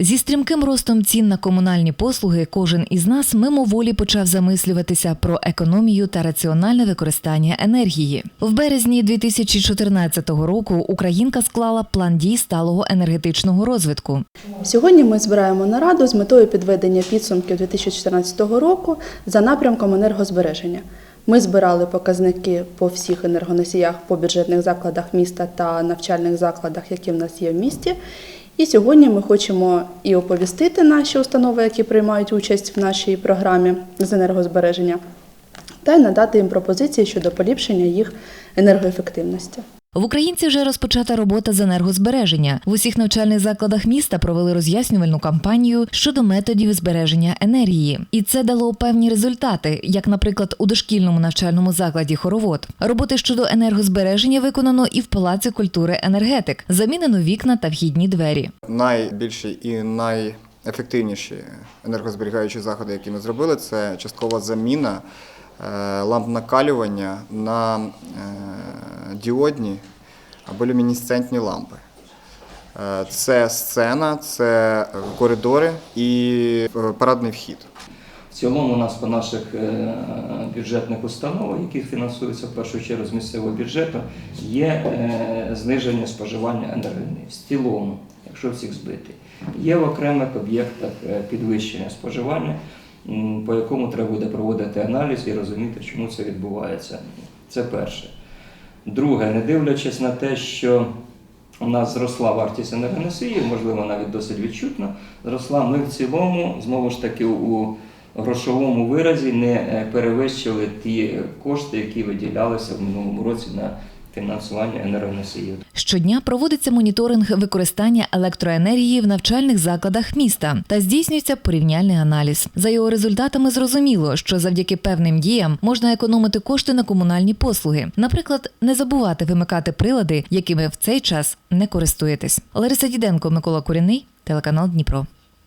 Зі стрімким ростом цін на комунальні послуги кожен із нас мимоволі почав замислюватися про економію та раціональне використання енергії. В березні 2014 року Українка склала план дій сталого енергетичного розвитку. Сьогодні ми збираємо нараду з метою підведення підсумків 2014 року за напрямком енергозбереження. Ми збирали показники по всіх енергоносіях по бюджетних закладах міста та навчальних закладах, які в нас є в місті. І сьогодні ми хочемо і оповістити наші установи, які приймають участь в нашій програмі з енергозбереження, та й надати їм пропозиції щодо поліпшення їх енергоефективності. В Українці вже розпочата робота з енергозбереження. В усіх навчальних закладах міста провели роз'яснювальну кампанію щодо методів збереження енергії, і це дало певні результати, як, наприклад, у дошкільному навчальному закладі хоровод. Роботи щодо енергозбереження виконано і в палаці культури енергетик. Замінено вікна та вхідні двері. Найбільші і найефективніші енергозберігаючі заходи, які ми зробили, це часткова заміна е, ламп накалювання на е, діодні або люмінесцентні лампи. Е, Це сцена, це коридори і е, парадний вхід. В цілому у нас по наших е, бюджетних установах, які фінансуються в першу чергу з місцевого бюджету, є зниження споживання енергії. В цілому, якщо всіх збити. Є в окремих об'єктах підвищення споживання, по якому треба буде проводити аналіз і розуміти, чому це відбувається. Це перше. Друге, не дивлячись на те, що у нас зросла вартість енергоносіїв, можливо, навіть досить відчутно, зросла. Ми в цілому, знову ж таки, у грошовому виразі не е, перевищили ті кошти, які виділялися в минулому році на фінансування енергоносіїв. Щодня проводиться моніторинг використання електроенергії в навчальних закладах міста та здійснюється порівняльний аналіз. За його результатами зрозуміло, що завдяки певним діям можна економити кошти на комунальні послуги. Наприклад, не забувати вимикати прилади, якими в цей час не користуєтесь. Лариса Діденко, Микола Куріний, телеканал Дніпро.